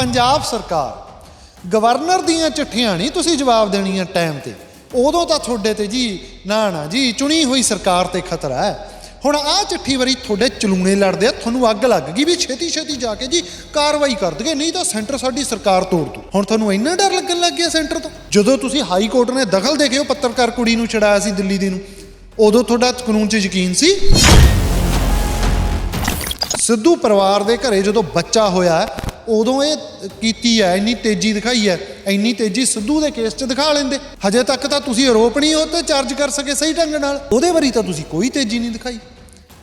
ਪੰਜਾਬ ਸਰਕਾਰ, ਗਵਰਨਰ ਦੀਆਂ ਚਿੱਠੀਆਂ ਨਹੀਂ ਤੁਸੀਂ ਜਵਾਬ ਦੇਣੀਆਂ ਟਾਈਮ ਤੇ। ਉਦੋਂ ਤਾਂ ਤੁਹਾਡੇ ਤੇ ਜੀ, ਨਾ ਨਾ ਜੀ, ਚੁਣੀ ਹੋਈ ਸਰਕਾਰ ਤੇ ਖਤਰਾ ਹੈ। ਹੁਣ ਆਹ ਚਿੱਠੀ ਵਾਰੀ ਤੁਹਾਡੇ ਚਲੂਣੇ ਲੜਦੇ ਆ, ਤੁਹਾਨੂੰ ਅੱਗ ਲੱਗ ਗਈ ਵੀ ਛੇਤੀ ਛੇਤੀ ਜਾ ਕੇ ਜੀ ਕਾਰਵਾਈ ਕਰ ਦਗੇ ਨਹੀਂ ਤਾਂ ਸੈਂਟਰ ਸਾਡੀ ਸਰਕਾਰ ਤੋੜ ਦੂ। ਹੁਣ ਤੁਹਾਨੂੰ ਇੰਨਾ ਡਰ ਲੱਗਣ ਲੱਗ ਗਿਆ ਸੈਂਟਰ ਤੋਂ? ਜਦੋਂ ਤੁਸੀਂ ਹਾਈ ਕੋਰਟ ਨੇ ਦਖਲ ਦੇ ਕੇ ਉਹ ਪੱਤਰਕਾਰ ਕੁੜੀ ਨੂੰ ਛਡਾਇਆ ਸੀ ਦਿੱਲੀ ਦੀ ਨੂੰ, ਉਦੋਂ ਤੁਹਾਡਾ ਕਾਨੂੰਨ 'ਚ ਯਕੀਨ ਸੀ? ਸਿੱਧੂ ਪਰਿਵਾਰ ਦੇ ਘਰੇ ਜਦੋਂ ਬੱਚਾ ਹੋਇਆ ਉਦੋਂ ਇਹ ਕੀਤੀ ਹੈ ਇੰਨੀ ਤੇਜ਼ੀ ਦਿਖਾਈ ਹੈ ਇੰਨੀ ਤੇਜ਼ੀ ਸਿੱਧੂ ਦੇ ਕੇਸ 'ਚ ਦਿਖਾ ਲੈਂਦੇ। ਹਜੇ ਤੱਕ ਤਾਂ ਤੁਸੀਂ ਆਰੋਪ ਨਹੀਂ ਉਹ ਤੇ ਚਾਰਜ ਕਰ ਸਕੇ ਸਹੀ ਢੰਗ ਨਾਲ। ਉਹਦੇ ਵਾਰੀ ਤਾਂ ਤੁਸੀਂ ਕੋਈ ਤੇਜ਼ੀ ਨਹੀਂ ਦਿਖਾਈ।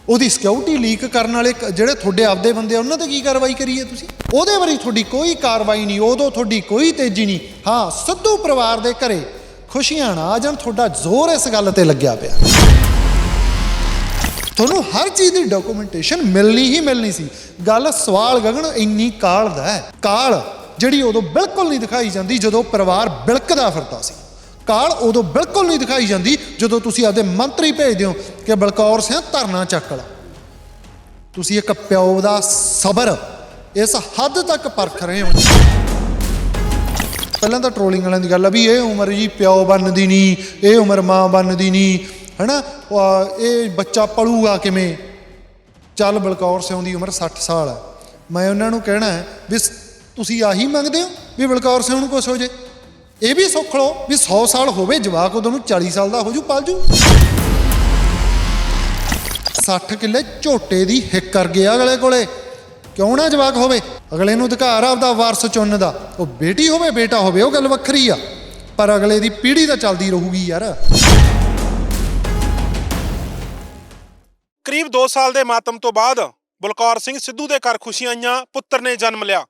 ਉਹਦੀ ਸਿਕਿਉਰਿਟੀ ਲੀਕ ਕਰਨ ਵਾਲੇ ਕ- ਜਿਹੜੇ ਤੁਹਾਡੇ ਆਪਦੇ ਬੰਦੇ ਆ, ਉਹਨਾਂ ਤੇ ਕੀ ਕਾਰਵਾਈ ਕਰੀਏ ਤੁਸੀਂ? ਉਹਦੇ ਵਾਰੀ ਤੁਹਾਡੀ ਕੋਈ ਕਾਰਵਾਈ ਨਹੀਂ ਉਦੋਂ ਤੁਹਾਡੀ ਕੋਈ ਤੇਜ਼ੀ ਨਹੀਂ। ਹਾਂ ਸਿੱਧੂ ਪਰਿਵਾਰ ਦੇ ਘਰੇ ਖੁਸ਼ੀਆਂ ਨਾ ਆ ਜਾਣ ਤੁਹਾਡਾ ਜ਼ੋਰ ਇਸ ਗੱਲ ਤੇ ਲੱਗਿਆ ਪਿਆ। ਤੁਹਾਨੂੰ ਹਰ ਚੀਜ਼ ਦੀ ਡਾਕੂਮੈਂਟੇਸ਼ਨ ਮਿਲਣੀ ਹੀ ਮਿਲਣੀ ਸੀ। ਗੱਲ ਸਵਾਲ ਗਗਨ ਇੰਨੀ ਕਾਲ ਦਾ ਹੈ। ਕਾਲ ਜਿਹੜੀ ਉਦੋਂ ਬਿਲਕੁਲ ਨਹੀਂ ਦਿਖਾਈ ਜਾਂਦੀ ਜਦੋਂ ਪਰਿਵਾਰ ਬਿਲਕਦਾ ਫਿਰਦਾ ਸੀ। ਕਾਲ ਉਦੋਂ ਬਿਲਕੁਲ ਨਹੀਂ ਦਿਖਾਈ ਜਾਂਦੀ ਜਦੋਂ ਤੁਸੀਂ ਆਪਦੇ ਮੰਤਰੀ ਭੇਜਦੇ ਹੋ ਕਿ ਬਲਕੌਰ ਸਿੰਘ ਧਰਨਾ ਚੱਕ ਲਾ। ਤੁਸੀਂ ਇੱਕ ਪਿਓ ਦਾ ਸਬਰ ਇਸ ਹੱਦ ਤੱਕ ਪਰਖ ਰਹੇ ਹੋ। ਪਹਿਲਾਂ ਤਾਂ ਟ੍ਰੋਲਿੰਗ ਵਾਲਿਆਂ ਦੀ ਗੱਲ ਆ ਵੀ ਇਹ ਉਮਰ ਜੀ ਪਿਓ ਬਣਦੀ ਨਹੀਂ, ਇਹ ਉਮਰ ਮਾਂ ਬਣਦੀ ਨਹੀਂ। ਹੈਨਾ? ਉਹ ਇਹ ਬੱਚਾ ਪਲੂਗਾ ਕਿਵੇਂ? ਚੱਲ ਬਲਕੌਰ ਸਿੰਘ ਦੀ ਉਮਰ 60 ਸਾਲ ਹੈ। ਮੈਂ ਉਹਨਾਂ ਨੂੰ ਕਹਿਣਾ ਵੀ ਤੁਸੀਂ ਆਹੀ ਮੰਗਦੇ ਹੋ ਵੀ ਬਲਕੌਰ ਸਿੰਘ ਨੂੰ ਕੁਛ ਹੋ ਜੇ? ਇਹ ਵੀ ਸੁੱਖ ਲਓ ਵੀ 100 ਸਾਲ ਹੋਵੇ, ਜਵਾਕ ਉਦੋਂ ਨੂੰ 40 ਸਾਲ ਦਾ ਹੋ ਜੂ ਪਲ ਜੂ 60 ਕਿੱਲੇ ਝੋਟੇ ਦੀ ਹਿੱਕ ਕਰ ਗਿਆ ਅਗਲੇ ਕੋਲੇ। ਕਿਉਂ ਨਾ ਜਵਾਕ ਹੋਵੇ? ਅਗਲੇ ਨੂੰ ਅਧਿਕਾਰ ਆ ਆਪਦਾ ਵਾਰਸ ਚੁਣਨ ਦਾ। ਉਹ ਬੇਟੀ ਹੋਵੇ, ਬੇਟਾ ਹੋਵੇ, ਉਹ ਗੱਲ ਵੱਖਰੀ ਆ। ਪਰ ਅਗਲੇ ਦੀ ਪੀੜ੍ਹੀ ਤਾਂ ਚੱਲਦੀ ਰਹੂਗੀ ਯਾਰ। ਕਰੀਬ 2 ਸਾਲ ਦੇ ਮਾਤਮ ਤੋਂ ਬਾਅਦ ਬਲਕੌਰ ਸਿੰਘ ਸਿੱਧੂ ਦੇ ਘਰ ਖੁਸ਼ੀਆਂ ਆਈਆਂ, ਪੁੱਤਰ ਨੇ ਜਨਮ ਲਿਆ।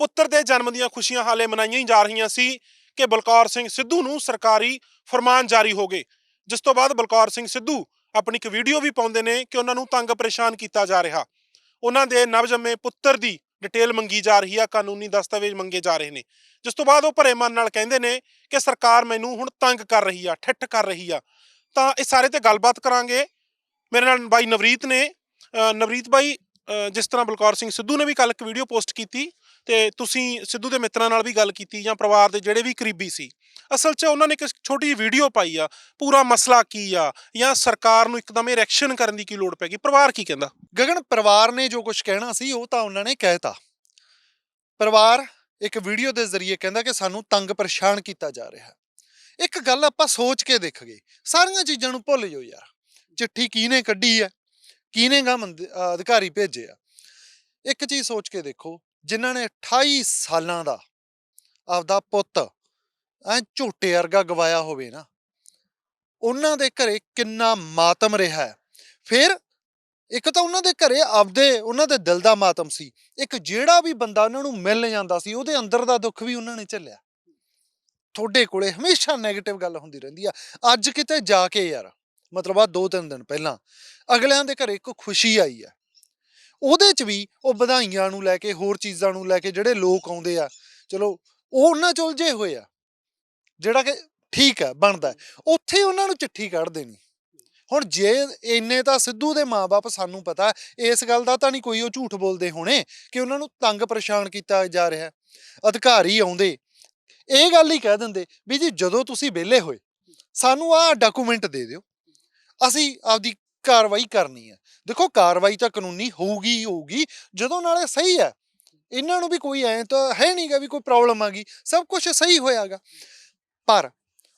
ਪੁੱਤਰ ਦੇ ਜਨਮ ਦੀਆਂ ਖੁਸ਼ੀਆਂ ਹਾਲੇ ਮਨਾਈਆਂ ਹੀ ਜਾ ਰਹੀਆਂ ਸੀ ਕਿ ਬਲਕੌਰ ਸਿੰਘ ਸਿੱਧੂ ਨੂੰ ਸਰਕਾਰੀ ਫਰਮਾਨ ਜਾਰੀ ਹੋ ਗਏ। ਜਿਸ ਤੋਂ ਬਾਅਦ ਬਲਕੌਰ ਸਿੰਘ ਸਿੱਧੂ ਆਪਣੀ ਇੱਕ ਵੀਡੀਓ ਵੀ ਪਾਉਂਦੇ ਨੇ ਕਿ ਉਹਨਾਂ ਨੂੰ ਤੰਗ ਪਰੇਸ਼ਾਨ ਕੀਤਾ ਜਾ ਰਿਹਾ। ਉਹਨਾਂ ਦੇ ਨਵਜੰਮੇ ਪੁੱਤਰ ਦੀ ਡਿਟੇਲ ਮੰਗੀ ਜਾ ਰਹੀ ਆ, ਕਾਨੂੰਨੀ ਦਸਤਾਵੇਜ਼ ਮੰਗੇ ਜਾ ਰਹੇ ਨੇ। ਜਿਸ ਤੋਂ ਬਾਅਦ ਉਹ ਭਰੇ ਮਨ ਨਾਲ ਕਹਿੰਦੇ ਨੇ ਕਿ ਸਰਕਾਰ ਮੈਨੂੰ ਹੁਣ ਤੰਗ ਕਰ ਰਹੀ ਆ, ਠੱਠ ਕਰ ਰਹੀ ਆ। ਤਾਂ ਇਹ ਸਾਰੇ ਤੇ ਗੱਲਬਾਤ ਕਰਾਂਗੇ। ਮੇਰੇ ਨਾਲ ਬਾਈ ਨਵਰੀਤ ਨੇ ਨਵਰੀਤ ਬਾਈ ਜਿਸ ਤਰ੍ਹਾਂ ਬਲਕੌਰ ਸਿੰਘ ਸਿੱਧੂ ਨੇ ਵੀ ਕੱਲ ਇੱਕ ਵੀਡੀਓ ਪੋਸਟ ਕੀਤੀ ਤੇ ਤੁਸੀਂ ਸਿੱਧੂ ਦੇ ਮਿੱਤਰਾਂ ਨਾਲ ਵੀ ਗੱਲ ਕੀਤੀ ਜਾਂ ਪਰਿਵਾਰ ਦੇ ਜਿਹੜੇ ਵੀ ਕਰੀਬੀ ਸੀ, ਅਸਲ 'ਚ ਉਹਨਾਂ ਨੇ ਇੱਕ ਛੋਟੀ ਜਿਹੀ ਵੀਡੀਓ ਪਾਈ ਆ, ਪੂਰਾ ਮਸਲਾ ਕੀ ਆ ਜਾਂ ਸਰਕਾਰ ਨੂੰ ਇੱਕਦਮ ਇਹ ਰਿਐਕਸ਼ਨ ਕਰਨ ਦੀ ਕੀ ਲੋੜ ਪੈ ਗਈ, ਪਰਿਵਾਰ ਕੀ ਕਹਿੰਦਾ? ਗਗਨ, ਪਰਿਵਾਰ ਨੇ ਜੋ ਕੁਝ ਕਹਿਣਾ ਸੀ ਉਹ ਤਾਂ ਉਹਨਾਂ ਨੇ ਕਹਿਤਾ ਪਰਿਵਾਰ ਇੱਕ ਵੀਡੀਓ ਦੇ ਜ਼ਰੀਏ ਕਹਿੰਦਾ ਕਿ ਸਾਨੂੰ ਤੰਗ ਪਰੇਸ਼ਾਨ ਕੀਤਾ ਜਾ ਰਿਹਾ। ਇੱਕ ਗੱਲ ਆਪਾਂ ਸੋਚ ਕੇ ਦੇਖ ਗਏ ਸਾਰੀਆਂ ਚੀਜ਼ਾਂ ਨੂੰ ਭੁੱਲ ਜਾਓ ਯਾਰ। ਚਿੱਠੀ ਕਿਹਨੇ ਕੱਢੀ ਹੈ? ਕਿਹਨੇ ਗਾ ਅਧਿਕਾਰੀ ਭੇਜੇ ਆ? ਇੱਕ ਚੀਜ਼ ਸੋਚ ਕੇ ਦੇਖੋ, ਜਿਨ੍ਹਾਂ ਨੇ 28 ਸਾਲਾਂ ਦਾ ਆਪਦਾ ਪੁੱਤ ਐ ਝੂਟੇ ਵਰਗਾ ਗਵਾਇਆ ਹੋਵੇ ਨਾ, ਉਹਨਾਂ ਦੇ ਘਰੇ ਕਿੰਨਾ ਮਾਤਮ ਰਿਹਾ ਹੈ। ਫਿਰ ਇੱਕ ਤਾਂ ਉਹਨਾਂ ਦੇ ਘਰੇ ਆਪਦੇ, ਉਹਨਾਂ ਦੇ ਦਿਲ ਦਾ ਮਾਤਮ ਸੀ। ਇੱਕ ਜਿਹੜਾ ਵੀ ਬੰਦਾ ਉਹਨਾਂ ਨੂੰ ਮਿਲ ਜਾਂਦਾ ਸੀ, ਉਹਦੇ ਅੰਦਰ ਦਾ ਦੁੱਖ ਵੀ ਉਹਨਾਂ ਨੇ ਝੱਲਿਆ। ਤੁਹਾਡੇ ਕੋਲੇ ਹਮੇਸ਼ਾ 네ਗੇਟਿਵ ਗੱਲ ਹੁੰਦੀ ਰਹਿੰਦੀ ਆ। ਅੱਜ ਕਿਤੇ ਜਾ ਕੇ ਯਾਰ ਮਤਲਬ ਆ ਦੋ ਤਿੰਨ ਦਿਨ ਪਹਿਲਾਂ, ਅਗਲਿਆਂ ਦੇ ਘਰੇ ਇੱਕ ਖੁਸ਼ੀ ਆਈ ਆ। ਉਹਦੇ ਚ ਵੀ ਉਹ ਵਧਾਈਆਂ ਨੂੰ ਲੈ ਕੇ, ਹੋਰ ਚੀਜ਼ਾਂ ਨੂੰ ਲੈ ਕੇ ਜਿਹੜੇ ਲੋਕ ਆਉਂਦੇ ਆ, ਚਲੋ ਉਹ ਉਹਨਾਂ ਚ ਉਲਝੇ ਹੋਏ ਆ, ਜਿਹੜਾ ਕਿ ਠੀਕ ਹੈ ਬਣਦਾ। ਉੱਥੇ ਉਹਨਾਂ ਨੂੰ ਚਿੱਠੀ ਕੱਢ ਦੇਣੀ। ਹੁਣ ਜੇ ਇੰਨੇ ਤਾਂ ਸਿੱਧੂ ਦੇ ਮਾਪੇ ਸਾਨੂੰ ਪਤਾ, ਇਸ ਗੱਲ ਦਾ ਤਾਂ ਨਹੀਂ ਕੋਈ ਉਹ ਝੂਠ ਬੋਲਦੇ ਹੋਣੇ ਕਿ ਉਹਨਾਂ ਨੂੰ ਤੰਗ ਪਰੇਸ਼ਾਨ ਕੀਤਾ ਜਾ ਰਿਹਾ। ਅਧਿਕਾਰੀ ਆਉਂਦੇ, ਇਹ ਗੱਲ ਹੀ ਕਹਿ ਦਿੰਦੇ ਵੀ ਜੀ ਜਦੋਂ ਤੁਸੀਂ ਵਿਹਲੇ ਹੋਏ, ਸਾਨੂੰ ਆਹ ਡਾਕੂਮੈਂਟ ਦੇ ਦਿਓ। ਅਸੀਂ ਆਪਦੀ ਕਾਰਵਾਈ ਕਰਨੀ ਹੈ। ਦੇਖੋ, ਕਾਰਵਾਈ ਤਾਂ ਕਾਨੂੰਨੀ ਹੋਊਗੀ ਹੀ ਹੋਊਗੀ, ਜਦੋਂ ਨਾਲੇ ਸਹੀ ਹੈ। ਇਹਨਾਂ ਨੂੰ ਵੀ ਕੋਈ ਐ ਤਾਂ ਹੈ ਨਹੀਂਗਾ ਵੀ ਕੋਈ ਪ੍ਰੋਬਲਮ ਆ ਗਈ, ਸਭ ਕੁਝ ਸਹੀ ਹੋਇਆਗਾ। ਪਰ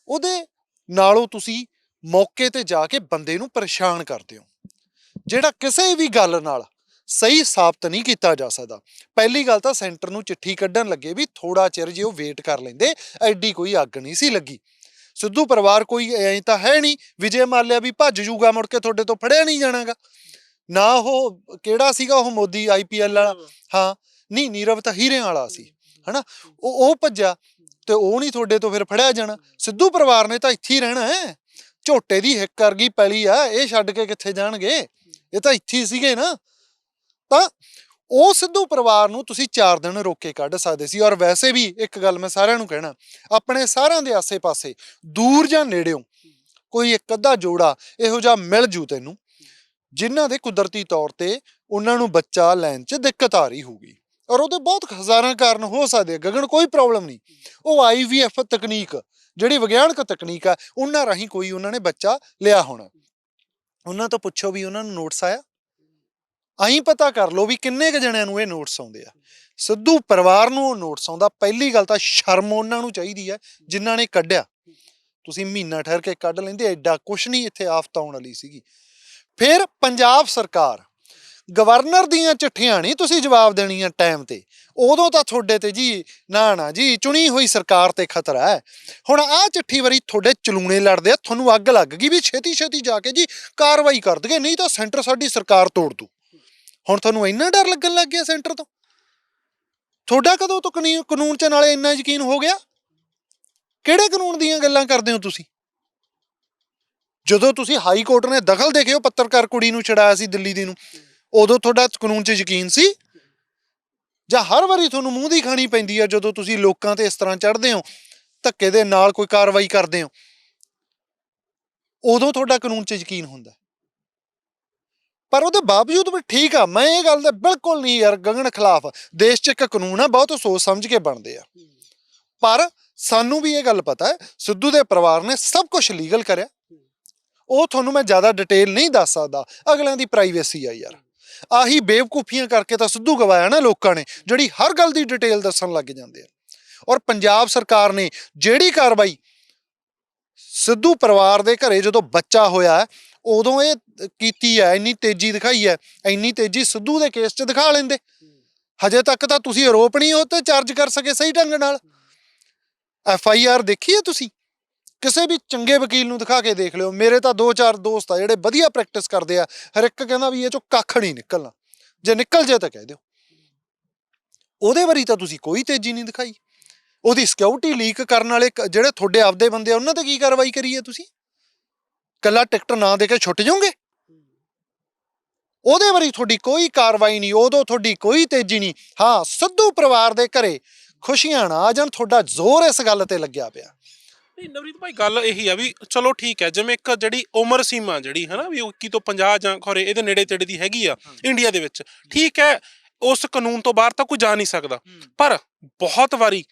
ਉਹਦੇ ਨਾਲੋਂ ਤੁਸੀਂ ਮੌਕੇ ਤੇ ਜਾ ਕੇ ਬੰਦੇ ਨੂੰ ਪਰੇਸ਼ਾਨ ਕਰਦੇ ਹੋ। ਜਿਹੜਾ ਕਿਸੇ ਵੀ ਗੱਲ ਨਾਲ ਸਹੀ ਸਾਬਤ ਨਹੀਂ ਕੀਤਾ ਜਾ ਸਕਦਾ। ਪਹਿਲੀ ਗੱਲ ਤਾਂ ਸੈਂਟਰ ਨੂੰ ਚਿੱਠੀ ਕੱਢਣ ਲੱਗੇ ਵੀ ਥੋੜਾ ਚਿਰ ਜੇ ਉਹ ਵੇਟ ਕਰ ਲੈਂਦੇ, ਐਡੀ ਕੋਈ ਅੱਗ ਨਹੀਂ ਸੀ ਲੱਗੀ। ਸਿੱਧੂ ਪਰਿਵਾਰ ਕੋਈ ਐਂ ਤਾਂ ਹੈ ਨਹੀਂ ਵਿਜੇ ਮਾਲਿਆ ਵੀ ਭੱਜ ਜੂਗਾ ਮੁੜ ਕੇ ਤੁਹਾਡੇ ਤੋਂ ਫੜਿਆ ਨਹੀਂ ਜਾਣਾਗਾ। ਨਾ ਉਹ ਕਿਹੜਾ ਸੀਗਾ ਉਹ ਮੋਦੀ ਆਈਪੀਐਲ ਵਾਲਾ? ਹਾਂ। ਨਹੀਂ ਨੀਰਵ ਤਾਂ ਹੀਰਿਆਂ ਵਾਲਾ ਸੀ ਹਨਾ? ਉਹ ਉਹ ਭੱਜਿਆ ਤੇ ਉਹ ਨਹੀਂ ਤੁਹਾਡੇ ਤੋਂ ਫਿਰ ਫੜਿਆ ਜਾਣਾ। ਸਿੱਧੂ ਪਰਿਵਾਰ ਨੇ ਤਾਂ ਇੱਥੇ ਹੀ ਰਹਿਣਾ ਹੈ। ਝੋਟੇ ਦੀ ਹਿੱਕ ਕਰ ਗਈ ਪੈਲੀ ਆ ਇਹ ਛੱਡ ਕੇ ਕਿੱਥੇ ਜਾਣਗੇ? ਇਹ ਤਾਂ ਇੱਥੇ ਹੀ ਸੀਗੇ ਨਾ। ਤਾਂ ਉਹ ਸਿੱਧੂ ਪਰਿਵਾਰ ਨੂੰ ਤੁਸੀਂ 4 ਦਿਨ ਰੋਕੇ ਕੱਢ ਸਕਦੇ ਸੀ। ਔਰ ਵੈਸੇ ਵੀ ਇੱਕ ਗੱਲ ਮੈਂ ਸਾਰਿਆਂ ਨੂੰ ਕਹਿਣਾ, ਆਪਣੇ ਸਾਰਿਆਂ ਦੇ ਆਸੇ-ਪਾਸੇ ਦੂਰ ਜਾਂ ਨੇੜਿਓਂ ਕੋਈ ਇੱਕ ਅੱਧਾ ਜੋੜਾ ਇਹੋ ਜਿਹਾ ਮਿਲ ਜੂ ਤੈਨੂੰ, ਜਿਨ੍ਹਾਂ ਦੇ ਕੁਦਰਤੀ ਤੌਰ ਤੇ ਉਹਨਾਂ ਨੂੰ ਬੱਚਾ ਲੈਣ 'ਚ ਦਿੱਕਤ ਆ ਰਹੀ ਹੋਊਗੀ। ਔਰ ਉਹਦੇ ਬਹੁਤ ਹਜ਼ਾਰਾਂ ਕਾਰਨ ਹੋ ਸਕਦੇ ਆ, ਗਗਨ ਕੋਈ ਪ੍ਰੋਬਲਮ ਨਹੀਂ। ਉਹ ਆਈਵੀਐਫ ਤਕਨੀਕ, ਜਿਹੜੀ ਵਿਗਿਆਨਕ ਤਕਨੀਕ ਆ, ਉਹਨਾਂ ਰਾਹੀਂ ਕੋਈ ਉਹਨਾਂ ਨੇ ਬੱਚਾ ਲਿਆ ਹੋਣਾ। ਉਹਨਾਂ ਤੋਂ ਪੁੱਛੋ ਵੀ ਉਹਨਾਂ ਨੂੰ ਨੋਟਸ ਆਇਆ? ਆਈ ਪਤਾ ਕਰ ਲਓ ਵੀ ਕਿੰਨੇ ਕ ਜਣਿਆਂ ਨੂੰ ਇਹ ਨੋਟਸ ਆਉਂਦੇ ਆ। ਸਿੱਧੂ ਪਰਿਵਾਰ ਨੂੰ ਉਹ ਨੋਟਸ ਆਉਂਦਾ। ਪਹਿਲੀ ਗੱਲ ਤਾਂ ਸ਼ਰਮ ਉਹਨਾਂ ਨੂੰ ਚਾਹੀਦੀ ਹੈ ਜਿਨ੍ਹਾਂ ਨੇ ਕੱਢਿਆ। ਤੁਸੀਂ ਮਹੀਨਾ ਠਹਿਰ ਕੇ ਕੱਢ ਲੈਂਦੇ, ਐਡਾ ਕੁਛ ਨਹੀਂ ਇੱਥੇ ਆਫਤ ਆਉਣ ਵਾਲੀ ਸੀਗੀ। ਫਿਰ ਪੰਜਾਬ ਸਰਕਾਰ, ਗਵਰਨਰ ਦੀਆਂ ਚਿੱਠੀਆਂ ਨਹੀਂ ਤੁਸੀਂ ਜਵਾਬ ਦੇਣੀਆਂ ਟਾਈਮ ਤੇ। ਉਦੋਂ ਤਾਂ ਤੁਹਾਡੇ ਤੇ ਜੀ, ਨਾ ਨਾ ਜੀ, ਚੁਣੀ ਹੋਈ ਸਰਕਾਰ ਤੇ ਖਤਰਾ ਹੈ। ਹੁਣ ਆਹ ਚਿੱਠੀ ਵਾਰੀ ਤੁਹਾਡੇ ਚਲੂਣੇ ਲੜਦੇ ਆ, ਤੁਹਾਨੂੰ ਅੱਗ ਲੱਗ ਗਈ ਵੀ ਛੇਤੀ ਛੇਤੀ ਜਾ ਕੇ ਜੀ ਕਾਰਵਾਈ ਕਰ ਦਗੇ ਨਹੀਂ ਤਾਂ ਸੈਂਟਰ ਸਾਡੀ ਸਰਕਾਰ ਤੋੜ ਦੂ। ਹੁਣ ਤੁਹਾਨੂੰ ਇੰਨਾ ਡਰ ਲੱਗਣ ਲੱਗ ਗਿਆ ਸੈਂਟਰ ਤੋਂ? ਤੁਹਾਡਾ ਕਦੋਂ ਤੋਂ ਕਨੀ- ਕਾਨੂੰਨ ਚ ਨਾਲੇ ਇੰਨਾ ਯਕੀਨ ਹੋ ਗਿਆ? ਕਿਹੜੇ ਕਾਨੂੰਨ ਦੀਆਂ ਗੱਲਾਂ ਕਰਦੇ ਹੋ ਤੁਸੀਂ? ਜਦੋਂ ਤੁਸੀਂ ਹਾਈ ਕੋਰਟ ਨੇ ਦਖਲ ਦੇ ਕੇ ਉਹ ਪੱਤਰਕਾਰ ਕੁੜੀ ਨੂੰ ਛਡਾਇਆ ਸੀ ਦਿੱਲੀ ਦੀ ਨੂੰ, ਉਦੋਂ ਤੁਹਾਡਾ ਕਾਨੂੰਨ 'ਚ ਯਕੀਨ ਸੀ? ਜਾਂ ਹਰ ਵਾਰੀ ਤੁਹਾਨੂੰ ਮੂੰਹ ਦੀ ਖਾਣੀ ਪੈਂਦੀ ਹੈ ਜਦੋਂ ਤੁਸੀਂ ਲੋਕਾਂ ਤੇ ਇਸ ਤਰ੍ਹਾਂ ਚੜ੍ਹਦੇ ਹੋ, ਧੱਕੇ ਦੇ ਨਾਲ ਕੋਈ ਕਾਰਵਾਈ ਕਰਦੇ ਹੋ? ਉਦੋਂ ਤੁਹਾਡਾ ਕਾਨੂੰਨ 'ਚ ਯਕੀਨ ਹੁੰਦਾ। ਪਰ ਉਹਦੇ ਬਾਵਜੂਦ ਵੀ ਠੀਕ ਆ ਮੈਂ ਇਹ ਗੱਲ ਦਾ ਬਿਲਕੁਲ ਨਹੀਂ ਯਾਰ ਗਗਨ ਖਿਲਾਫ। ਦੇਸ਼ 'ਚ ਇੱਕ ਕਾਨੂੰਨ ਆ ਬਹੁਤ ਸੋਚ ਸਮਝ ਕੇ ਬਣਦੇ ਆ। ਪਰ ਸਾਨੂੰ ਵੀ ਇਹ ਗੱਲ ਪਤਾ ਹੈ ਸਿੱਧੂ ਦੇ ਪਰਿਵਾਰ ਨੇ ਸਭ ਕੁਝ ਲੀਗਲ ਕਰਿਆ। ਉਹ ਤੁਹਾਨੂੰ ਮੈਂ ਜ਼ਿਆਦਾ ਡਿਟੇਲ ਨਹੀਂ ਦੱਸ ਸਕਦਾ। ਅਗਲਿਆਂ ਦੀ ਪ੍ਰਾਈਵੇਸੀ ਆ ਯਾਰ। ਆਹੀ ਬੇਵਕੂਫੀਆਂ ਕਰਕੇ ਤਾਂ ਸਿੱਧੂ ਗਵਾਇਆ ਨਾ ਲੋਕਾਂ ਨੇ ਜਿਹੜੀ ਹਰ ਗੱਲ ਦੀ ਡਿਟੇਲ ਦੱਸਣ ਲੱਗ ਜਾਂਦੇ ਆ। ਔਰ ਪੰਜਾਬ ਸਰਕਾਰ ਨੇ ਜਿਹੜੀ ਕਾਰਵਾਈ ਸਿੱਧੂ ਪਰਿਵਾਰ ਦੇ ਘਰੇ ਜਦੋਂ ਬੱਚਾ ਹੋਇਆ, ਉਦੋਂ ਇਹ ਕੀਤੀ ਹੈ, ਇੰਨੀ ਤੇਜ਼ੀ ਦਿਖਾਈ ਹੈ, ਇੰਨੀ ਤੇਜ਼ੀ ਸਿੱਧੂ ਦੇ ਕੇਸ 'ਚ ਦਿਖਾ ਲੈਂਦੇ। ਹਜੇ ਤੱਕ ਤਾਂ ਤੁਸੀਂ ਆਰੋਪ ਨਹੀਂ ਹੋ ਤੇ ਚਾਰਜ ਕਰ ਸਕੇ ਸਹੀ ਢੰਗ ਨਾਲ। ਐਫ ਆਈ ਆਰ ਦੇਖੀ ਹੈ ਤੁਸੀਂ? ਕਿਸੇ ਵੀ ਚੰਗੇ ਵਕੀਲ ਨੂੰ ਦਿਖਾ ਕੇ ਦੇਖ ਲਿਓ। ਮੇਰੇ ਤਾਂ ਦੋ ਚਾਰ ਦੋਸਤ ਆ ਜਿਹੜੇ ਵਧੀਆ ਪ੍ਰੈਕਟਿਸ ਕਰਦੇ ਆ। ਹਰ ਇੱਕ ਕਹਿੰਦਾ ਵੀ ਇਹ ਚੋਂ ਕੱਖ ਨਹੀਂ ਨਿਕਲਣਾ। ਜੇ ਨਿਕਲ ਜੇ ਤਾਂ ਕਹਿ ਦਿਓ। ਉਹਦੇ ਵਾਰੀ ਤਾਂ ਤੁਸੀਂ ਕੋਈ ਤੇਜ਼ੀ ਨਹੀਂ ਦਿਖਾਈ। ਉਹਦੀ ਸਿਕਿਉਰਿਟੀ ਲੀਕ ਕਰਨ ਵਾਲੇ ਕ- ਜਿਹੜੇ ਤੁਹਾਡੇ ਆਪਦੇ ਬੰਦੇ ਆ ਉਹਨਾਂ ਤੇ ਕੀ ਕਾਰਵਾਈ ਕਰੀ ਹੈ ਤੁਸੀਂ? ਕੱਲਾ ਟਿਕਟ ਨਾ ਦੇ ਕੇ ਛੁੱਟ ਜਾਓਗੇ? ਉਹਦੇ ਵਾਰੀ ਤੁਹਾਡੀ ਕੋਈ ਕਾਰਵਾਈ ਨਹੀਂ ਉਦੋਂ ਤੁਹਾਡੀ ਕੋਈ ਤੇਜ਼ੀ ਨਹੀਂ। ਹਾਂ ਸਿੱਧੂ ਪਰਿਵਾਰ ਦੇ ਘਰੇ ਖੁਸ਼ੀਆਂ ਨਾ ਆ ਜਾਣ ਤੁਹਾਡਾ ਜ਼ੋਰ ਇਸ ਗੱਲ ਤੇ ਲੱਗਿਆ ਪਿਆ। ਨਹੀਂ ਨਵਰੀਤ ਭਾਈ ਗੱਲ ਇਹੀ ਆ ਵੀ ਚਲੋ ਠੀਕ ਹੈ ਜਿਵੇਂ ਇੱਕ ਜਿਹੜੀ ਉਮਰ ਸੀਮਾ ਜਿਹੜੀ ਹੈ ਨਾ ਵੀ 21 ਤੋਂ 50 ਜਾਂ ਖੋਰੇ ਇਹਦੇ ਨੇੜੇ ਤੇੜੇ ਦੀ ਹੈਗੀ ਆ ਇੰਡੀਆ ਦੇ ਵਿੱਚ। ਠੀਕ ਹੈ ਉਸ ਕਾਨੂੰਨ ਤੋਂ ਬਾਹਰ ਤਾਂ ਕੋਈ ਜਾ ਨਹੀਂ ਸਕਦਾ। ਪਰ ਬਹੁਤ ਵਾਰੀ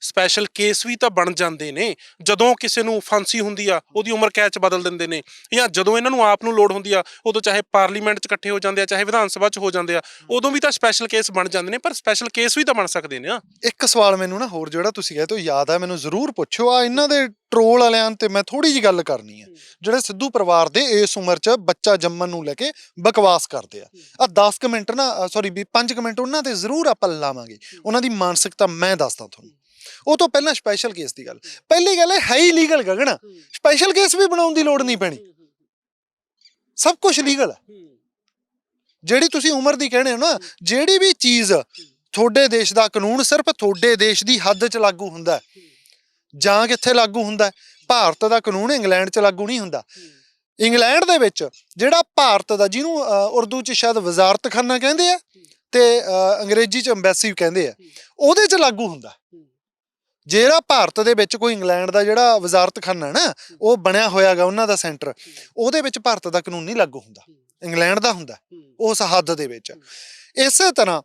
ਸਪੈਸ਼ਲ ਕੇਸ ਵੀ ਤਾਂ ਬਣ ਜਾਂਦੇ ਨੇ। ਜਦੋਂ ਕਿਸੇ ਨੂੰ ਫਾਂਸੀ ਹੁੰਦੀ ਆ ਉਹਦੀ ਉਮਰ ਕੈਦ ਚ ਬਦਲ ਦਿੰਦੇ ਨੇ। ਜਾਂ ਜਦੋਂ ਇਹਨਾਂ ਨੂੰ ਆਪ ਨੂੰ ਲੋੜ ਹੁੰਦੀ ਆ ਉਦੋਂ ਚਾਹੇ ਪਾਰਲੀਮੈਂਟ ਚ ਇਕੱਠੇ ਹੋ ਜਾਂਦੇ ਆ ਚਾਹੇ ਵਿਧਾਨ ਸਭਾ ਚ ਹੋ ਜਾਂਦੇ ਆ ਉਦੋਂ ਵੀ ਤਾਂ ਸਪੈਸ਼ਲ ਕੇਸ ਬਣ ਜਾਂਦੇ ਨੇ ਪਰ ਸਪੈਸ਼ਲ ਕੇਸ ਵੀ ਤਾਂ ਬਣ ਸਕਦੇ ਨੇ ਆ। ਇੱਕ ਸਵਾਲ ਮੈਨੂੰ ਨਾ ਹੋਰ ਜਿਹੜਾ ਤੁਸੀਂ ਕਹੇ ਤੋਂ ਯਾਦ ਆ ਮੈਨੂੰ ਜ਼ਰੂਰ ਪੁੱਛਿਓ। ਆ ਇਹਨਾਂ ਦੇ ਟਰੋਲ ਵਾਲਿਆਂ ਤੇ ਮੈਂ ਥੋੜੀ ਜੀ ਗੱਲ ਕਰਨੀ ਹੈ। ਜਿਹੜੇ ਸਿੱਧੂ ਪਰਿਵਾਰ ਦੇ ਇਸ ਉਮਰ 'ਚ ਬੱਚਾ ਜੰਮਣ ਨੂੰ ਲੈ ਕੇ ਬਕਵਾਸ ਕਰਦੇ ਆ। ਆ 10 ਕੁ ਮਿੰਟ ਨਾ ਸੌਰੀ ਵੀ 5 ਕੁ ਮਿੰਟ ਉਹਨਾਂ ਤੇ ਜ਼ਰੂਰ ਆਪਾਂ ਲਾਵਾਂਗੇ। ਉਹਨਾਂ ਦੀ ਮਾਨਸਿਕਤਾ ਮੈਂ ਦੱਸਦਾ ਤੁਹਾਨੂੰ। ਉਹ ਤੋਂ ਪਹਿਲਾਂ ਸਪੈਸ਼ਲ ਕੇਸ ਦੀ ਗੱਲ। ਪਹਿਲੀ ਗੱਲ ਹੈ ਹੈ ਹੀ ਲੀਗਲ ਗਗਨ। ਸਪੈਸ਼ਲ ਕੇਸ ਵੀ ਬਣਾਉਣ ਦੀ ਲੋੜ ਨਹੀਂ ਪੈਣੀ। ਸਭ ਕੁਝ ਲੀਗਲ ਹੈ। ਜਿਹੜੀ ਤੁਸੀਂ ਉਮਰ ਦੀ ਕਹਿੰਦੇ ਹੋ ਨਾ ਜਿਹੜੀ ਵੀ ਚੀਜ਼ ਤੁਹਾਡੇ ਦੇਸ਼ ਦਾ ਕਾਨੂੰਨ ਸਿਰਫ ਤੁਹਾਡੇ ਦੇਸ਼ ਦੀ ਹੱਦ 'ਚ ਲਾਗੂ ਹੁੰਦਾ। ਜਾਂ ਕਿੱਥੇ ਲਾਗੂ ਹੁੰਦਾ? ਭਾਰਤ ਦਾ ਕਾਨੂੰਨ ਇੰਗਲੈਂਡ 'ਚ ਲਾਗੂ ਨਹੀਂ ਹੁੰਦਾ। ਇੰਗਲੈਂਡ ਦੇ ਵਿੱਚ ਜਿਹੜਾ ਭਾਰਤ ਦਾ ਜਿਹਨੂੰ ਉਰਦੂ 'ਚ ਸ਼ਾਇਦ ਵਜ਼ਾਰਤਖਾਨਾ ਕਹਿੰਦੇ ਆ ਤੇ ਅੰਗਰੇਜ਼ੀ 'ਚ ਐਮਬੈਸੀ ਕਹਿੰਦੇ ਆ ਉਹਦੇ 'ਚ ਲਾਗੂ ਹੁੰਦਾ। ਜਿਹੜਾ ਭਾਰਤ ਦੇ ਵਿੱਚ ਕੋਈ ਇੰਗਲੈਂਡ ਦਾ ਜਿਹੜਾ ਵਜ਼ਾਰਤਖਾਨਾ ਨਾ ਉਹ ਬਣਿਆ ਹੋਇਆਗਾ ਉਹਨਾਂ ਦਾ ਸੈਂਟਰ ਉਹਦੇ ਵਿੱਚ ਭਾਰਤ ਦਾ ਕਾਨੂੰਨ ਨਹੀਂ ਲਾਗੂ ਹੁੰਦਾ ਇੰਗਲੈਂਡ ਦਾ ਹੁੰਦਾ ਉਸ ਹੱਦ ਦੇ ਵਿੱਚ। ਇਸੇ ਤਰ੍ਹਾਂ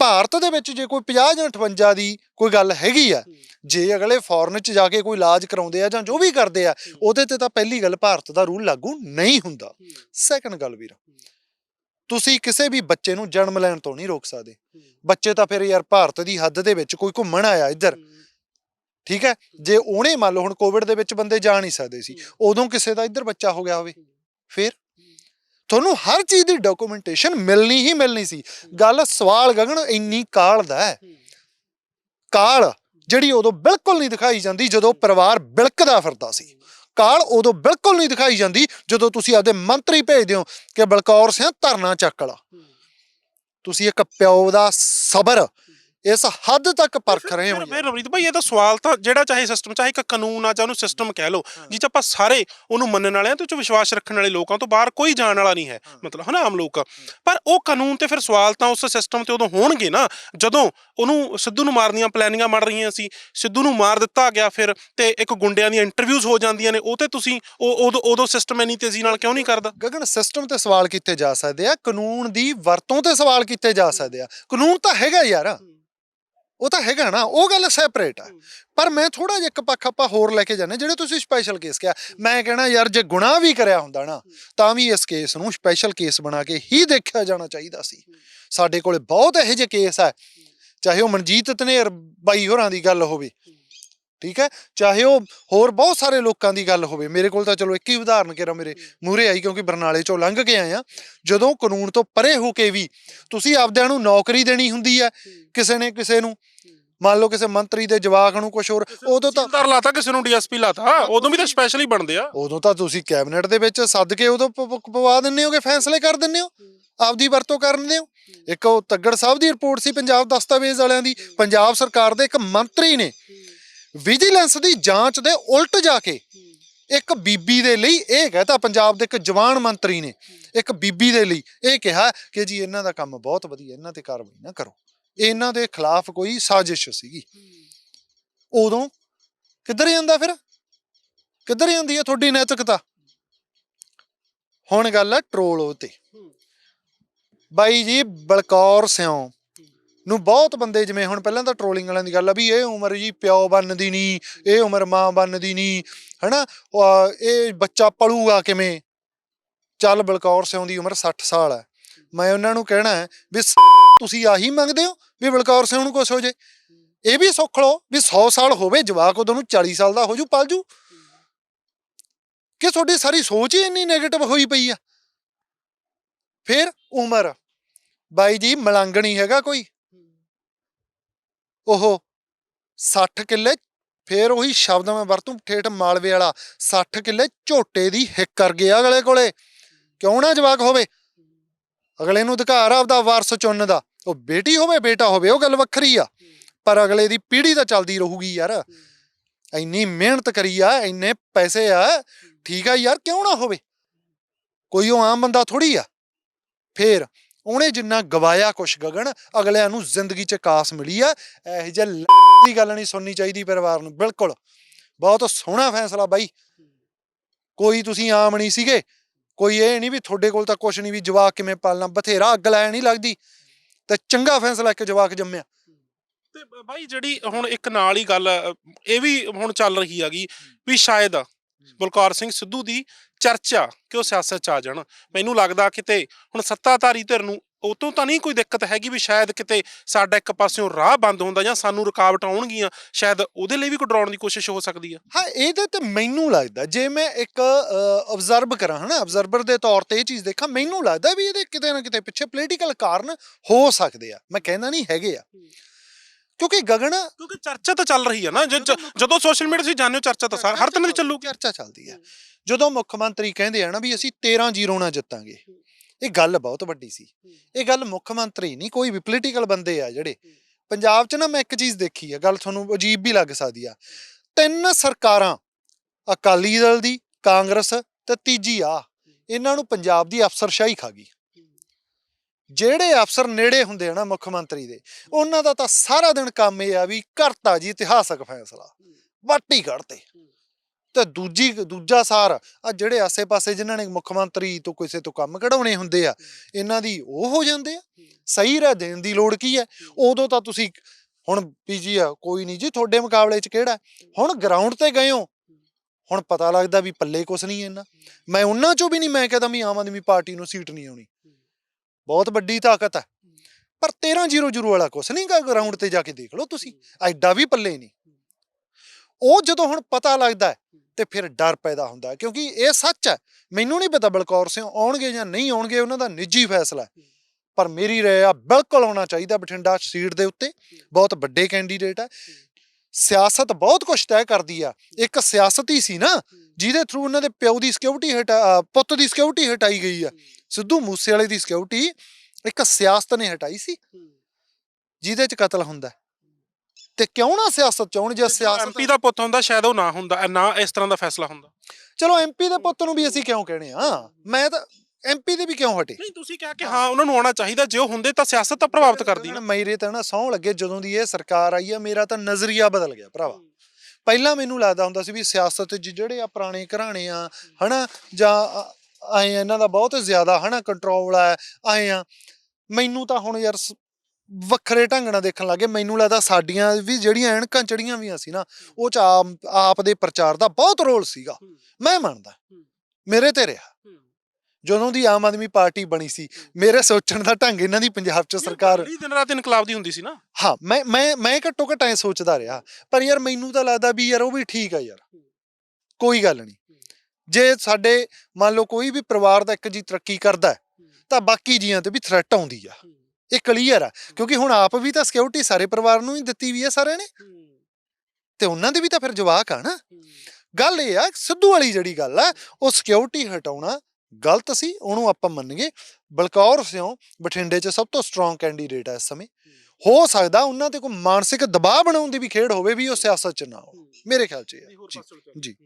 ਭਾਰਤ ਦੇ ਵਿੱਚ ਜੇ ਕੋਈ 50 ਜਾਂ 58 ਦੀ ਕੋਈ ਗੱਲ ਹੈਗੀ ਆ ਜੇ ਅਗਲੇ ਫੋਰਨ ਚ ਜਾ ਕੇ ਕੋਈ ਇਲਾਜ ਕਰਾਉਂਦੇ ਆ ਜਾਂ ਜੋ ਵੀ ਕਰਦੇ ਆ ਉਹਦੇ ਤੇ ਤਾਂ ਪਹਿਲੀ ਗੱਲ ਭਾਰਤ ਦਾ ਰੂਲ ਲਾਗੂ ਨਹੀਂ ਹੁੰਦਾ। ਸੈਕੰਡ ਗੱਲ ਵੀਰ ਤੁਸੀਂ ਕਿਸੇ ਵੀ ਬੱਚੇ ਨੂੰ ਜਨਮ ਲੈਣ ਤੋਂ ਨਹੀਂ ਰੋਕ ਸਕਦੇ। ਬੱਚੇ ਤਾਂ ਫਿਰ ਯਾਰ ਭਾਰਤ ਦੀ ਹੱਦ ਦੇ ਵਿੱਚ ਕੋਈ ਘੁੰਮਣ ਆਇਆ ਇੱਧਰ ਠੀਕ ਹੈ? ਜੇ ਉਹਨੇ ਮੰਨ ਲਓ ਹੁਣ ਕੋਵਿਡ ਦੇ ਵਿੱਚ ਬੰਦੇ ਜਾ ਨਹੀਂ ਸਕਦੇ ਸੀ ਉਦੋਂ ਕਿਸੇ ਦਾ ਇੱਧਰ ਬੱਚਾ ਹੋ ਗਿਆ ਹੋਵੇ ਫਿਰ? ਤੁਹਾਨੂੰ ਹਰ ਚੀਜ਼ ਦੀ ਡਾਕੂਮੈਂਟੇਸ਼ਨ ਮਿਲਣੀ ਹੀ ਮਿਲਣੀ ਸੀ। ਗੱਲ ਸਵਾਲ ਗਗਨ ਇੰਨੀ ਕਾਲ ਦਾ ਹੈ। ਕਾਲ ਜਿਹੜੀ ਉਦੋਂ ਬਿਲਕੁਲ ਨਹੀਂ ਦਿਖਾਈ ਜਾਂਦੀ ਜਦੋਂ ਪਰਿਵਾਰ ਬਿਲਕਦਾ ਫਿਰਦਾ ਸੀ। ਕਾਲ ਉਦੋਂ ਬਿਲਕੁਲ ਨਹੀਂ ਦਿਖਾਈ ਜਾਂਦੀ ਜਦੋਂ ਤੁਸੀਂ ਆਪਦੇ ਮੰਤਰੀ ਭੇਜਦੇ ਹੋ ਕਿ ਬਲਕੌਰ ਸਿੰਘ ਧਰਨਾ ਚੱਕ ਲਾ। ਤੁਸੀਂ ਇੱਕ ਪਿਓ ਦਾ ਸਬਰ ਇਸ ਹੱਦ ਤੱਕ ਪਰਖ ਰਹੇ ਹੋ। ਫਿਰ ਰਵਨੀਤ ਭਾਈ ਇਹ ਤਾਂ ਸਵਾਲ ਤਾਂ ਜਿਹੜਾ ਚਾਹੇ ਸਿਸਟਮ ਚਾਹੇ ਇੱਕ ਕਾਨੂੰਨ ਆ ਚਾਹੇ ਉਹਨੂੰ ਸਿਸਟਮ ਕਹਿ ਲਓ ਜਿਹ ਚ ਆਪਾਂ ਸਾਰੇ ਉਹਨੂੰ ਮੰਨਣ ਵਾਲੇ ਆ ਤੇ ਉਹ ਚ ਵਿਸ਼ਵਾਸ ਰੱਖਣ ਵਾਲੇ ਲੋਕਾਂ ਤੋਂ ਬਾਹਰ ਕੋਈ ਜਾਣ ਵਾਲਾ ਨਹੀਂ ਹੈ। ਮਤਲਬ ਹਨਾ ਆਮ ਲੋਕ। ਪਰ ਉਹ ਕਾਨੂੰਨ ਤੇ ਫਿਰ ਸਵਾਲ ਤਾਂ ਉਸ ਸਿਸਟਮ ਤੇ ਉਦੋਂ ਹੋਣਗੇ ਨਾ ਜਦੋਂ ਉਹਨੂੰ ਸਿੱਧੂ ਨੂੰ ਮਾਰਨ ਦੀਆਂ ਪਲੈਨਿੰਗਾਂ ਬਣ ਰਹੀਆਂ ਸੀ ਸਿੱਧੂ ਨੂੰ ਮਾਰ ਦਿੱਤਾ ਗਿਆ ਫਿਰ ਤੇ ਇੱਕ ਗੁੰਡਿਆਂ ਦੀਆਂ ਇੰਟਰਵਿਊਜ਼ ਹੋ ਜਾਂਦੀਆਂ ਨੇ ਉਹ ਤੇ ਤੁਸੀਂ ਉਹ ਉਦੋਂ ਉਦੋਂ ਸਿਸਟਮ ਇੰਨੀ ਤੇਜ਼ੀ ਨਾਲ ਕਿਉਂ ਨਹੀਂ ਕਰਦਾ? ਗਗਨ ਸਿਸਟਮ ਤੇ ਸਵਾਲ ਕੀਤੇ ਜਾ ਸਕਦੇ ਆ ਕਾਨੂੰਨ ਦੀ ਵਰਤੋਂ ਤੇ ਸਵਾਲ ਕੀਤੇ ਜਾ ਸਕਦੇ ਆ। ਕਾਨੂੰਨ ਤਾਂ ਹੈਗਾ ਯਾਰ। ਉਹ ਤਾਂ ਹੈਗਾ ਨਾ ਉਹ ਗੱਲ ਸੈਪਰੇਟ ਆ। ਪਰ ਮੈਂ ਥੋੜਾ ਜਿਹਾ ਇੱਕ ਪੱਖ ਆਪਾਂ ਹੋਰ ਲੈ ਕੇ ਜਾਂਦੇ ਜਿਹੜੇ ਤੁਸੀਂ ਸਪੈਸ਼ਲ ਕੇਸ ਕਿਹਾ। ਮੈਂ ਕਹਿਣਾ ਯਾਰ ਜੇ ਗੁਨਾਹ ਵੀ ਕਰਿਆ ਹੁੰਦਾ ਨਾ ਤਾਂ ਵੀ ਇਸ ਕੇਸ ਨੂੰ ਸਪੈਸ਼ਲ ਕੇਸ ਬਣਾ ਕੇ ਹੀ ਦੇਖਿਆ ਜਾਣਾ ਚਾਹੀਦਾ ਸੀ। ਸਾਡੇ ਕੋਲੇ ਬਹੁਤ ਇਹੋ ਜਿਹੇ ਕੇਸ ਆ। ਚਾਹੇ ਉਹ ਮਨਜੀਤ ਧਨੇਰ ਬਾਈ ਹੋਰਾਂ ਦੀ ਗੱਲ ਹੋਵੇ। ਠੀਕ ਹੈ? ਚਾਹੇ ਉਹ ਹੋਰ ਬਹੁਤ ਸਾਰੇ ਲੋਕਾਂ ਦੀ ਗੱਲ ਹੋਵੇ ਮੇਰੇ ਕੋਲ ਤਾਂ ਚਲੋ ਇੱਕ ਹੀ ਉਦਾਹਰਨ ਕਿਰਾ ਮੇਰੇ ਮੂਹਰੇ ਆਈ ਕਿਉਂਕਿ ਬਰਨਾਲੇ ਚੋਂ ਲੰਘ ਕੇ ਆਏ ਆ ਜਦੋਂ ਕਾਨੂੰਨ ਤੋਂ ਪਰੇ ਹੋ ਕੇ ਵੀ ਤੁਸੀਂ ਆਪਦਿਆਂ ਨੂੰ ਨੌਕਰੀ ਦੇਣੀ ਹੁੰਦੀ ਹੈ ਕਿਸੇ ਨੇ ਕਿਸੇ ਨੂੰ ਮੰਨ ਲਓ ਕਿਸੇ ਮੰਤਰੀ ਦੇ ਜਵਾਕ ਨੂੰ ਕੁਝ ਹੋਰ ਉਦੋਂ ਤਾਂ ਤਹਿਸੀਲਦਾਰ ਲਾਤਾ ਕਿਸੇ ਨੂੰ ਡੀਐਸਪੀ ਲਾਤਾ ਉਦੋਂ ਵੀ ਤਾਂ ਸਪੈਸ਼ਲ ਹੀ ਬਣਦੇ ਆ। ਉਦੋਂ ਤਾਂ ਤੁਸੀਂ ਕੈਬਨਿਟ ਦੇ ਵਿੱਚ ਸੱਦ ਕੇ ਉਦੋਂ ਪਵਾ ਦਿੰਦੇ ਹੋਗੇ ਫੈਸਲੇ ਕਰ ਦਿੰਦੇ ਹੋ ਆਪਦੀ ਵਰਤੋਂ ਕਰਦੇ ਹੋ। ਇੱਕ ਉਹ ਤੱਗੜ ਸਾਹਿਬ ਦੀ ਰਿਪੋਰਟ ਸੀ ਪੰਜਾਬ ਦਸਤਾਵੇਜ਼ ਵਾਲਿਆਂ ਦੀ। ਪੰਜਾਬ ਸਰਕਾਰ ਦੇ ਇੱਕ ਮੰਤਰੀ ਨੇ। ਵਿਜੀਲੈਂਸ ਦੀ ਜਾਂਚ ਦੇ ਉਲਟ ਜਾ ਕੇ ਇੱਕ ਬੀਬੀ ਦੇ ਲਈ ਇਹ ਕਹਤਾ ਪੰਜਾਬ ਦੇ ਇੱਕ ਜਵਾਨ ਮੰਤਰੀ ਨੇ ਇੱਕ ਬੀਬੀ ਦੇ ਲਈ ਇਹ ਕਿਹਾ ਕਿ ਜੀ ਇਹਨਾਂ ਦਾ ਕੰਮ ਬਹੁਤ ਵਧੀਆ ਇਹਨਾਂ ਤੇ ਕਾਰਵਾਈ ਨਾ ਕਰੋ। ਇਹਨਾਂ ਦੇ ਖਿਲਾਫ ਕੋਈ ਸਾਜ਼ਿਸ਼ ਸੀਗੀ। ਉਦੋਂ ਕਿੱਧਰ ਜਾਂਦਾ ਫਿਰ? ਕਿੱਧਰ ਜਾਂਦੀ ਹੈ ਤੁਹਾਡੀ ਨੈਤਿਕਤਾ? ਹੁਣ ਗੱਲ ਹੈ ਟਰੋਲ ਉਤੇ ਬਾਈ ਜੀ ਬਲਕੌਰ ਸਿਉ ਨੂੰ ਬਹੁਤ ਬੰਦੇ ਜਿਵੇਂ ਹੁਣ ਪਹਿਲਾਂ ਤਾਂ ਟਰੋਲਿੰਗ ਵਾਲਿਆਂ ਦੀ ਗੱਲ ਆ ਵੀ ਇਹ ਉਮਰ ਜੀ ਪਿਓ ਬਣਦੀ ਨਹੀਂ ਇਹ ਉਮਰ ਮਾਂ ਬਣਦੀ ਨਹੀਂ ਹਨਾ? ਉਹ, ਇਹ ਬੱਚਾ ਪਲੂਗਾ ਕਿਵੇਂ? ਚੱਲ ਬਲਕੌਰ ਸਿਉ ਦੀ ਉਮਰ 60 ਸਾਲ ਹੈ ਮੈਂ ਉਹਨਾਂ ਨੂੰ ਕਹਿਣਾ ਵੀ ਤੁਸੀਂ ਆਹੀ ਮੰਗਦੇ ਹੋ ਵੀ ਬਲਕੌਰ ਸਿੰਘ ਨੂੰ ਕੁਛ ਹੋ ਜੇ? ਇਹ ਵੀ ਸੁੱਖ ਲਓ ਵੀ 100 ਸਾਲ ਹੋਵੇ ਜਵਾਕ ਉਦੋਂ ਨੂੰ 40 ਸਾਲ ਦਾ ਹੋ ਜੂ ਪਲ ਜੂ। ਕਿ ਤੁਹਾਡੀ ਸਾਰੀ ਸੋਚ ਹੀ ਇੰਨੀ 네ਗੇਟਿਵ ਹੋਈ ਪਈ ਆ? ਫਿਰ ਉਮਰ। ਬਾਈ ਜੀ ਮਲੰਗਣੀ ਹੈਗਾ ਕੋਈ। ਉਹ 60 ਕਿੱਲੇ, ਫੇਰ ਉਹੀ ਸ਼ਬਦ ਮੈਂ ਵਰਤੂੰ, ਠੇਠ ਮਾਲਵੇ ਵਾਲਾ 60 ਕਿੱਲੇ ਝੋਟੇ ਦੀ ਹਿੱਕ ਕਰ ਗਿਆ ਅਗਲੇ ਕੋਲੇ। ਕਿਉਂ ਨਾ ਜਵਾਕ ਹੋਵੇ? ਅਗਲੇ ਨੂੰ ਅਧਿਕਾਰ ਆ ਆਪਦਾ ਵਾਰਸ ਚੁਣਨ ਦਾ। ਉਹ ਬੇਟੀ ਹੋਵੇ, ਬੇਟਾ ਹੋਵੇ, ਉਹ ਗੱਲ ਵੱਖਰੀ ਆ। ਪਰ ਅਗਲੇ ਦੀ ਪੀੜ੍ਹੀ ਤਾਂ ਚੱਲਦੀ ਰਹੂਗੀ ਯਾਰ। ਇੰਨੀ ਮਿਹਨਤ ਕਰੀ ਆ, ਇੰਨੇ ਪੈਸੇ ਆ, ਠੀਕ ਆ ਯਾਰ, ਕਿਉਂ ਨਾ ਹੋਵੇ? ਕੋਈ ਉਹ ਆਮ ਬੰਦਾ ਥੋੜੀ ਆ। ਫੇਰ ਉਹਨੇ ਜਿੰਨਾ ਗਵਾਇਆ ਕੁਛ ਗਗਨ, ਅਗਲਿਆਂ ਨੂੰ ਜ਼ਿੰਦਗੀ 'ਚ ਕਾਸ ਮਿਲੀ ਆ। ਇਹੋ ਜਿਹੇ ਦੀ ਗੱਲ ਨਹੀਂ ਸੁਣਨੀ ਚਾਹੀਦੀ ਪਰਿਵਾਰ ਨੂੰ, ਬਿਲਕੁਲ। ਬਹੁਤ ਸੋਹਣਾ ਫੈਸਲਾ ਬਾਈ। ਕੋਈ ਤੁਸੀਂ ਆਮ ਨਹੀਂ ਸੀਗੇ। ਕੋਈ ਇਹ ਨਹੀਂ ਵੀ ਤੁਹਾਡੇ ਕੋਲ ਤਾਂ ਕੁਛ ਨਹੀਂ ਵੀ ਜਵਾਕ ਕਿਵੇਂ ਪਾਲਣਾ, ਬਥੇਰਾ ਅੱਗ ਲੈ ਨਹੀਂ ਲੱਗਦੀ। ਤੇ ਚੰਗਾ ਫੈਸਲਾ ਇੱਕ ਜਵਾਕ ਜੰਮਿਆ। ਤੇ ਬਾਈ ਜਿਹੜੀ ਹੁਣ ਇੱਕ ਨਾਲ ਹੀ ਗੱਲ, ਇਹ ਵੀ ਹੁਣ ਚੱਲ ਰਹੀ ਹੈਗੀ ਵੀ ਸ਼ਾਇਦ ਬਲਕਾਰ ਸਿੰਘ ਸਿੱਧੂ ਦੀ ਚਰਚਾ ਕਿ ਉਹ ਸਿਆਸਤ ਚ ਆ ਜਾਣ। ਮੈਨੂੰ ਲੱਗਦਾ ਕਿਤੇ ਹੁਣ ਸੱਤਾਧਾਰੀ ਧਿਰ ਨੂੰ ਉਹ ਤੋਂ ਤਾਂ ਨਹੀਂ ਕੋਈ ਦਿੱਕਤ ਹੈਗੀ ਵੀ ਸ਼ਾਇਦ ਕਿਤੇ ਸਾਡਾ ਇੱਕ ਪਾਸਿਓਂ ਰਾਹ ਬੰਦ ਹੁੰਦਾ ਜਾਂ ਸਾਨੂੰ ਰੁਕਾਵਟ ਆਉਣਗੀਆਂ ਸ਼ਾਇਦ ਉਹਦੇ ਲਈ ਵੀ ਕੋਈ ਡਰਾਉਣ ਦੀ ਕੋਸ਼ਿਸ਼ ਹੋ ਸਕਦੀ ਆ। ਹਾਂ ਇਹਦੇ ਤੇ ਮੈਨੂੰ ਲੱਗਦਾ ਜੇ ਮੈਂ ਇੱਕ ਆਬਜ਼ਰਵ ਕਰਾਂ ਹਨਾ ਆਬਜ਼ਰਵਰ ਦੇ ਤੌਰ ਤੇ ਇਹ ਚੀਜ਼ ਦੇਖਾਂ ਮੈਨੂੰ ਲੱਗਦਾ ਵੀ ਇਹਦੇ ਕਿਤੇ ਨਾ ਕਿਤੇ ਪਿੱਛੇ ਪੋਲੀਟੀਕਲ ਕਾਰਨ ਹੋ ਸਕਦੇ ਆ। ਮੈਂ ਕਹਿੰਦਾ ਨਹੀਂ ਹੈਗੇ ਆ। ਕਿਉਂਕਿ ਗਗਨ ਕਿਉਂਕਿ ਚਰਚਾ ਤਾਂ ਚੱਲ ਰਹੀ ਹੈ ਨਾ ਜ- ਜ- ਜਦੋਂ ਸੋਸ਼ਲ ਮੀਡੀਆ ਤੁਸੀਂ ਜਾਣਦੇ ਹੋ ਚਰਚਾ ਤਾਂ ਸਾਰ- ਹਰ ਤਰ੍ਹਾਂ ਦੀ ਚੱਲੂਗੀ। ਚਰਚਾ ਚੱਲਦੀ ਆ ਜਦੋਂ ਮੁੱਖ ਮੰਤਰੀ ਕਹਿੰਦੇ ਆ ਨਾ ਵੀ ਅਸੀਂ 13 ਜ਼ੀਰੋ ਨਾਲ ਜਿੱਤਾਂਗੇ ਇਹ ਗੱਲ ਬਹੁਤ ਵੱਡੀ ਸੀ। ਇਹ ਗੱਲ ਮੁੱਖ ਮੰਤਰੀ ਨਹੀਂ ਕੋਈ ਵੀ ਪੋਲੀਟੀਕਲ ਬੰਦੇ ਆ ਜਿਹੜੇ। ਪੰਜਾਬ 'ਚ ਨਾ ਮੈਂ ਇੱਕ ਚੀਜ਼ ਦੇਖੀ ਆ ਗੱਲ ਤੁਹਾਨੂੰ ਅਜੀਬ ਵੀ ਲੱਗ ਸਕਦੀ ਆ। ਤਿੰਨ ਸਰਕਾਰਾਂ ਅਕਾਲੀ ਦਲ ਦੀ ਕਾਂਗਰਸ ਤੇ ਤੀਜੀ ਆ ਇਹਨਾਂ ਨੂੰ ਪੰਜਾਬ ਦੀ ਅਫਸਰਸ਼ਾਹੀ ਖਾ ਗਈ। ਜਿਹੜੇ ਅਫਸਰ ਨੇੜੇ ਹੁੰਦੇ ਆ ਨਾ ਮੁੱਖ ਮੰਤਰੀ ਦੇ ਉਹਨਾਂ ਦਾ ਤਾਂ ਸਾਰਾ ਦਿਨ ਕੰਮ ਇਹ ਆ ਵੀ ਕਰਤਾ ਜੀ ਇਤਿਹਾਸਕ ਫੈਸਲਾ ਵਾਟੀ ਕੱਢਤੇ ਤੇ। ਦੂਜੀ ਦੂਜਾ ਸਾਰ ਆ ਜਿਹੜੇ ਆਸੇ-ਪਾਸੇ ਜਿਨ੍ਹਾਂ ਨੇ ਮੁੱਖ ਮੰਤਰੀ ਤੋਂ ਕਿਸੇ ਤੋਂ ਕੰਮ ਕਢਾਉਣੇ ਹੁੰਦੇ ਆ ਇਹਨਾਂ ਦੀ ਉਹ ਹੋ ਜਾਂਦੇ ਆ। ਸਹੀ ਰਹਿ ਦੇਣ ਦੀ ਲੋੜ ਕੀ ਹੈ? ਉਦੋਂ ਤਾਂ ਤੁਸੀਂ ਹੁਣ ਪੀਜੀ ਆ ਕੋਈ ਨਹੀਂ ਜੀ ਤੁਹਾਡੇ ਮੁਕਾਬਲੇ 'ਚ ਕਿਹੜਾ? ਹੁਣ ਗਰਾਊਂਡ ਤੇ ਗਏ ਹੋ। ਹੁਣ ਪਤਾ ਲੱਗਦਾ ਵੀ ਪੱਲੇ ਕੁਛ ਨਹੀਂ ਇਹਨਾਂ ਮੈਂ ਉਹਨਾਂ 'ਚੋਂ ਵੀ ਨਹੀਂ ਮੈਂ ਕਹਦਾ ਵੀ ਆਮ ਆਦਮੀ ਪਾਰਟੀ ਨੂੰ ਸੀਟ ਨਹੀਂ ਆਉਣੀ। ਬਹੁਤ ਵੱਡੀ ਤਾਕਤ ਹੈ। ਪਰ 13-0-0 ਵਾਲਾ ਕੁਛ ਨਹੀਂ ਗਾ ਗਰਾਊਂਡ ਤੇ ਜਾ ਕੇ ਦੇਖ ਲਓ ਤੁਸੀਂ। ਐਡਾ ਵੀ ਪੱਲੇ ਨਹੀਂ। ਉਹ ਜਦੋਂ ਹੁਣ ਪਤਾ ਲੱਗਦਾ ਤੇ ਫਿਰ ਡਰ ਪੈਦਾ ਹੁੰਦਾ ਕਿਉਂਕਿ ਇਹ ਸੱਚ ਹੈ। ਮੈਨੂੰ ਨਹੀਂ ਪਤਾ ਬਲਕੌਰ ਸਿੰਘ ਆਉਣਗੇ ਜਾਂ ਨਹੀਂ ਆਉਣਗੇ ਉਹਨਾਂ ਦਾ ਨਿੱਜੀ ਫੈਸਲਾ ਪਰ ਮੇਰੀ ਰਾਏ ਆ ਬਿਲਕੁਲ ਆਉਣਾ ਚਾਹੀਦਾ ਬਠਿੰਡਾ ਸੀਟ ਦੇ ਉੱਤੇ। ਬਹੁਤ ਵੱਡੇ ਕੈਂਡੀਡੇਟ ਹੈ। ਸਿਆਸਤ ਬਹੁਤ ਕੁਝ ਤੈਅ ਕਰਦੀ ਆ। ਇੱਕ ਸਿਆਸਤੀ ਸੀ ਨਾ ਜਿਹਦੇ ਥਰੂ ਉਹਨਾਂ ਦੇ ਪਿਓ ਦੀ ਸਿਕਿਉਰਿਟੀ ਹਟਾ ਪੁੱਤ ਦੀ ਸਿਕਿਉਰਿਟੀ ਹਟਾਈ ਗਈ ਆ। ਸਿੱਧੂ ਮੂਸੇਵਾਲੇ ਦੀ ਸਿਕਿਉਰਿਟੀ ਇੱਕ ਸਿਆਸਤ ਨੇ ਹਟਾਈ ਸੀ। ਜਿਹਦੇ 'ਚ ਕਤਲ ਹੁੰਦਾ। ਤੇ ਕਿਉਂ ਨਾ ਸਿਆਸਤ ਚਾਉਣ ਜੇ ਸਿਆਸਤ ਐਮਪੀ ਦਾ ਪੁੱਤ ਹੁੰਦਾ ਸ਼ਾਇਦ ਉਹ ਨਾ ਹੁੰਦਾ ਨਾ ਇਸ ਤਰ੍ਹਾਂ ਦਾ ਫੈਸਲਾ ਹੁੰਦਾ। ਚਲੋ ਐਮਪੀ ਦੇ ਪੁੱਤ ਨੂੰ ਵੀ ਅਸੀਂ ਕਿਉਂ ਕਹਿੰਦੇ ਆ? ਮੈਂ ਤਾਂ ਐਮਪੀ ਦੇ ਵੀ ਕਿਉਂ ਹਟੇ? ਨਹੀਂ ਤੁਸੀਂ ਕਿਹਾ ਕਿ ਹਾਂ ਉਹਨਾਂ ਨੂੰ ਆਉਣਾ ਚਾਹੀਦਾ ਜੇ ਉਹ ਹੁੰਦੇ ਤਾਂ ਸਿਆਸਤ ਤਾਂ ਪ੍ਰਭਾਵਿਤ ਕਰਦੀ ਨਾ। ਮੇਰੇ ਤਾਂ ਨਾ ਸੌਂ ਲੱਗੇ ਜਦੋਂ ਦੀ ਇਹ ਸਰਕਾਰ ਆਈ ਆ ਮੇਰਾ ਤਾਂ ਨਜ਼ਰੀਆ ਬਦਲ ਗਿਆ ਭਰਾਵਾ। ਪਹਿਲਾਂ ਮੈਨੂੰ ਲੱਗਦਾ ਹੁੰਦਾ ਸੀ ਵੀ ਸਿਆਸਤ 'ਚ ਜਿਹੜੇ ਆ ਪੁਰਾਣੇ ਘਰਾਣੇ ਆ ਹਨਾ ਜਾਂ ਆਏ ਇਹਨਾਂ ਦਾ ਬਹੁਤ ਜ਼ਿਆਦਾ ਹਨਾ ਕੰਟਰੋਲ ਆ ਆਏ ਆ। ਮੈਨੂੰ ਤਾਂ ਹੁਣ ਯਾਰ ਵੱਖਰੇ ਢੰਗ ਨਾਲ ਦੇਖਣ ਲੱਗੇ ਮੈਨੂੰ ਲੱਗਦਾ ਸਾਡੀਆਂ ਵੀ ਜਿਹੜੀਆਂ ਐਨਕਾਂ ਚੜੀਆਂ ਵੀਆਂ ਸੀ ਨਾ ਉਹ ਚ ਆਪ ਦੇ ਪ੍ਰਚਾਰ ਦਾ ਬਹੁਤ ਰੋਲ ਸੀਗਾ। ਮੈਂ ਮੰਨਦਾ। ਮੇਰੇ ਤੇ ਰਿਹਾ। ਜਦੋਂ ਦੀ ਆਮ ਆਦਮੀ ਪਾਰਟੀ ਬਣੀ ਸੀ ਮੇਰੇ ਸੋਚਣ ਦਾ ਢੰਗ ਇਹਨਾਂ ਦੀ ਪੰਜਾਬ 'ਚ ਸਰਕਾਰ ਦਿਨ ਰਾਤ ਇਨਕਲਾਬ ਦੀ ਹੁੰਦੀ ਸੀ ਨਾ। ਹਾਂ ਮੈਂ ਮੈਂ ਮੈਂ ਘੱਟੋ ਘੱਟ ਐ ਸੋਚਦਾ ਰਿਹਾ ਪਰ ਯਾਰ ਮੈਨੂੰ ਤਾਂ ਲੱਗਦਾ ਵੀ ਯਾਰ ਉਹ ਵੀ ਠੀਕ ਆ ਯਾਰ। ਕੋਈ ਗੱਲ ਨਹੀਂ। ਜੇ ਸਾਡੇ ਮੰਨ ਲਓ ਕੋਈ ਵੀ ਪਰਿਵਾਰ ਦਾ ਇੱਕ ਜੀ ਤਰੱਕੀ ਕਰਦਾ ਤਾਂ ਬਾਕੀ ਜੀਆਂ ਤੇ ਵੀ ਥ੍ਰੈਟ ਆਉਂਦੀ ਆ। ਇਹ ਕਲੀਅਰ ਆ ਕਿਉਂਕਿ ਹੁਣ ਆਪ ਵੀ ਤਾਂ ਸਿਕਿਉਰਿਟੀ ਸਾਰੇ ਪਰਿਵਾਰ ਨੂੰ ਹੀ ਦਿੱਤੀ ਵੀ ਆ ਸਾਰਿਆਂ ਨੇ। ਤੇ ਉਹਨਾਂ ਦੇ ਵੀ ਤਾਂ ਫਿਰ ਜਵਾਕ ਆ ਨਾ। ਗੱਲ ਇਹ ਆ ਸਿੱਧੂ ਵਾਲੀ ਜਿਹੜੀ ਗੱਲ ਆ ਉਹ ਸਿਕਿਉਰਿਟੀ ਹਟਾਉਣਾ ਗਲਤ ਸੀ ਉਹਨੂੰ ਆਪਾਂ ਮੰਨੀਏ ਬਲਕੌਰ ਸਿਓ ਬਠਿੰਡੇ 'ਚ ਸਭ ਤੋਂ ਸਟਰੋਂਗ ਕੈਂਡੀਡੇਟ ਆ ਇਸ ਸਮੇਂ। ਹੋ। ਸਕਦਾ ਉਹਨਾਂ ਤੇ ਕੋਈ ਮਾਨਸਿਕ ਦਬਾਅ ਬਣਾਉਣ ਦੀ ਵੀ ਖੇਡ ਹੋਵੇ ਵੀ ਉਹ ਸਿਆਸਤ 'ਚ ਨਾ ਹੋ। ਮੇਰੇ ਖਿਆਲ 'ਚ ਇਹ ਜੀ।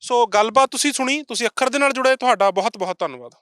ਸੋ ਗੱਲਬਾਤ ਤੁਸੀਂ ਸੁਣੀ ਤੁਸੀਂ ਅੱਖਰ ਦੇ ਨਾਲ ਜੁੜੇ ਤੁਹਾਡਾ ਬਹੁਤ ਬਹੁਤ ਧੰਨਵਾਦ।